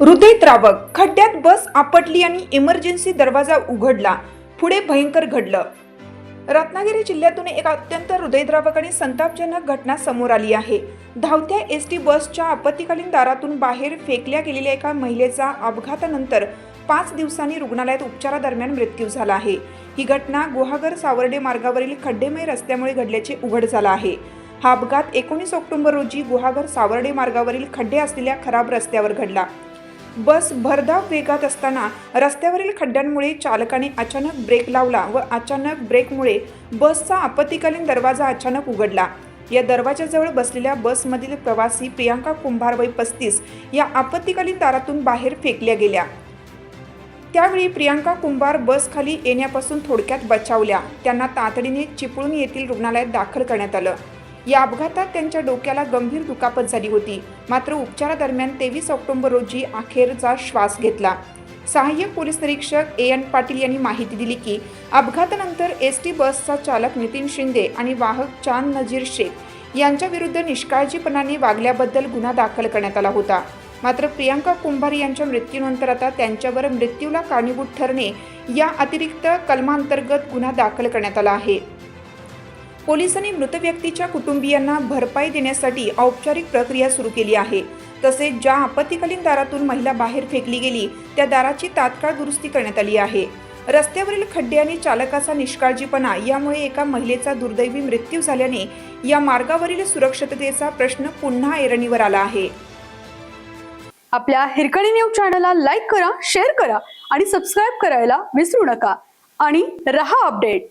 हृदयद्रावक खड्ड्यात बस आपटली आणि इमर्जन्सी दरवाजा उघडला. पुढे भयंकर घडलं. रत्नागिरी जिल्ह्यातून एक अत्यंत हृदयद्रावक आणि संतापजनक घटना समोर आली आहे. धावत्या एस टी बसच्या आपत्कालीन दारातून बाहेर फेकल्या गेलेल्या एका महिलेचा अपघातानंतर पाच दिवसांनी रुग्णालयात उपचारादरम्यान मृत्यू झाला आहे. ही घटना गुहागर सावर्डे मार्गावरील खड्डेमय रस्त्यामुळे घडल्याचे उघड झालं आहे. हा अपघात एकोणीस ऑक्टोबर रोजी गुहागर सावर्डे मार्गावरील खड्डे असलेल्या खराब रस्त्यावर घडला. बस भरधाव वेगात असताना रस्त्यावरील खड्ड्यांमुळे चालकाने अचानक ब्रेक लावला व अचानक ब्रेकमुळे बसचा आपत्कालीन दरवाजा अचानक उघडला. या दरवाजाजवळ बसलेल्या बसमधील प्रवासी प्रियांका कुंभार वय पस्तीस या आपत्कालीन दारातून बाहेर फेकल्या गेल्या. त्यावेळी प्रियांका कुंभार बसखाली येण्यापासून थोडक्यात बचावल्या. त्यांना तातडीने चिपळूण येथील रुग्णालयात दाखल करण्यात आलं. या अपघातात त्यांच्या डोक्याला गंभीर दुखापत झाली होती. मात्र उपचारादरम्यान तेवीस ऑक्टोबर रोजी अखेरचा श्वास घेतला. सहाय्यक पोलीस निरीक्षक ए एन पाटील यांनी माहिती दिली की अपघातानंतर एस टी बसचा चालक नितीन शिंदे आणि वाहक चांद नजीर शेख यांच्याविरुद्ध निष्काळजीपणाने वागल्याबद्दल गुन्हा दाखल करण्यात आला होता. मात्र प्रियांका कुंभार यांच्या मृत्यूनंतर आता त्यांच्यावर मृत्यूला कारणीभूत ठरणे या अतिरिक्त कलमांतर्गत गुन्हा दाखल करण्यात आला आहे. पोलिसांनी मृत व्यक्तीच्या कुटुंबियांना भरपाई देण्यासाठी औपचारिक प्रक्रिया सुरू केली आहे. तसेच ज्या आपत्कालीन दारातून महिला बाहेर फेकली गेली त्या दाराची तात्काळ दुरुस्ती करण्यात आली आहे. रस्त्यावरील खड्डे आणि चालकाचा निष्काळजीपणा यामुळे एका महिलेचा दुर्दैवी मृत्यू झाल्याने या मार्गावरील सुरक्षिततेचा प्रश्न पुन्हा ऐरणीवर आला आहे. आपल्या हिरकणी न्यूज चॅनलला लाईक करा शेअर करा आणि सबस्क्राईब करायला विसरू नका. आणि रहा अपडेट.